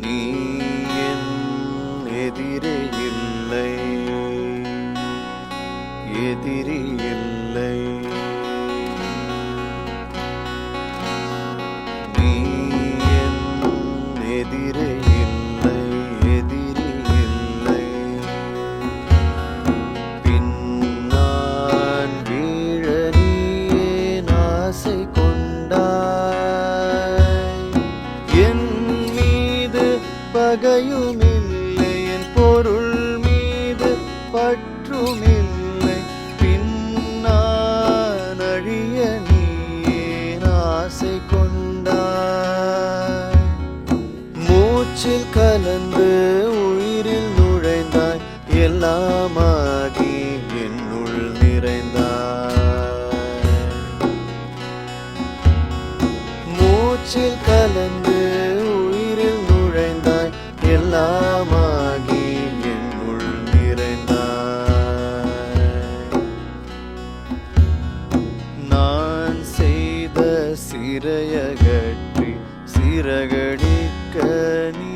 நீ எதிரே இல்லை. எதிரி இல்லை. சிறையகற்றி சிறகடிக்க நீ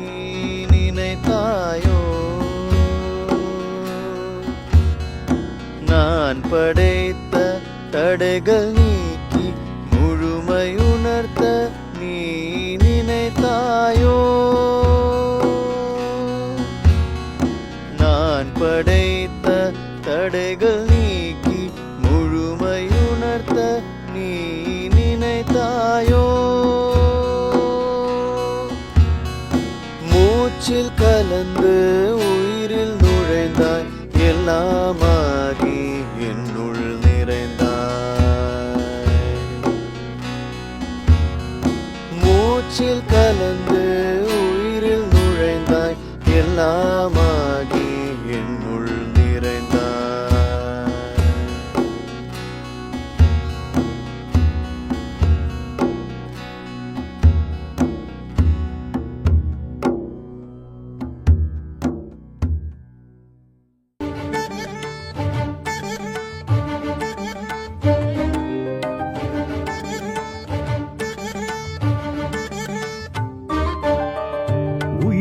நினைத்தாயோ? நான் படைத்த தடைகள் நீ மூச்சில் கலந்து உயிரில் நுழைந்தாய். எல்லாமாகி என்னுள் நிறைந்தாய். மூச்சில் கலந்து உயிரில் நுழைந்தாய். எல்லாம்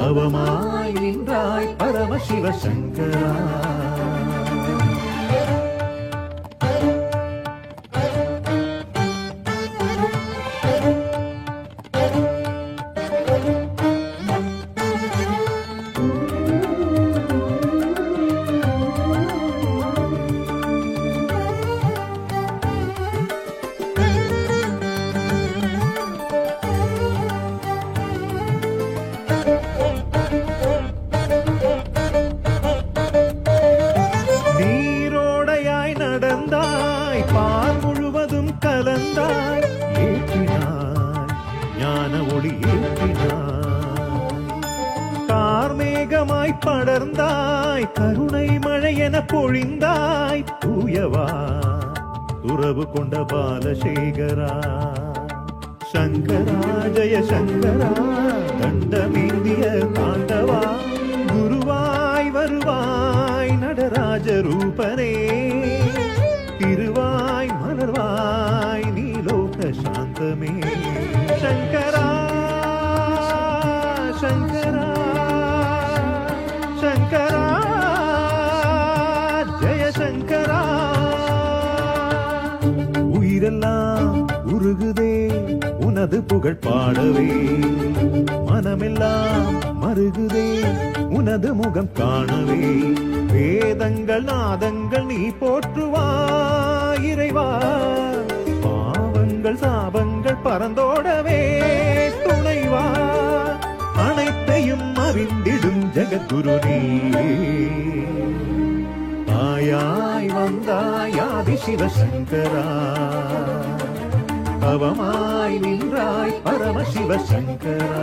அவமாய் நின்றாய் பரம சங்கரா. படர்ந்தாய் கருணை மழை என பொழிந்தாய் தூயவா. துறவு கொண்ட பாலசேகரா. சங்கரா ஜெய சங்கரா தண்டமேந்திய தாண்டவா உயிரெல்லாம் உருகுதே உனது புகழ் பாடவே. மனமெல்லாம் மருகுதே உனது முகம் காணவே. வேதங்கள் நாதங்கள் நீ போற்றுவா இறைவா. பாவங்கள் சாபங்கள் பறந்தோடவே துணைவா. அனைத்தையும் அறிந்திடும் ஜெகத்குரு நீ. ஆயா. வந்தாயாதி சிவசங்கரா பவமாய் நின்றாய் பரமசிவ சங்கரா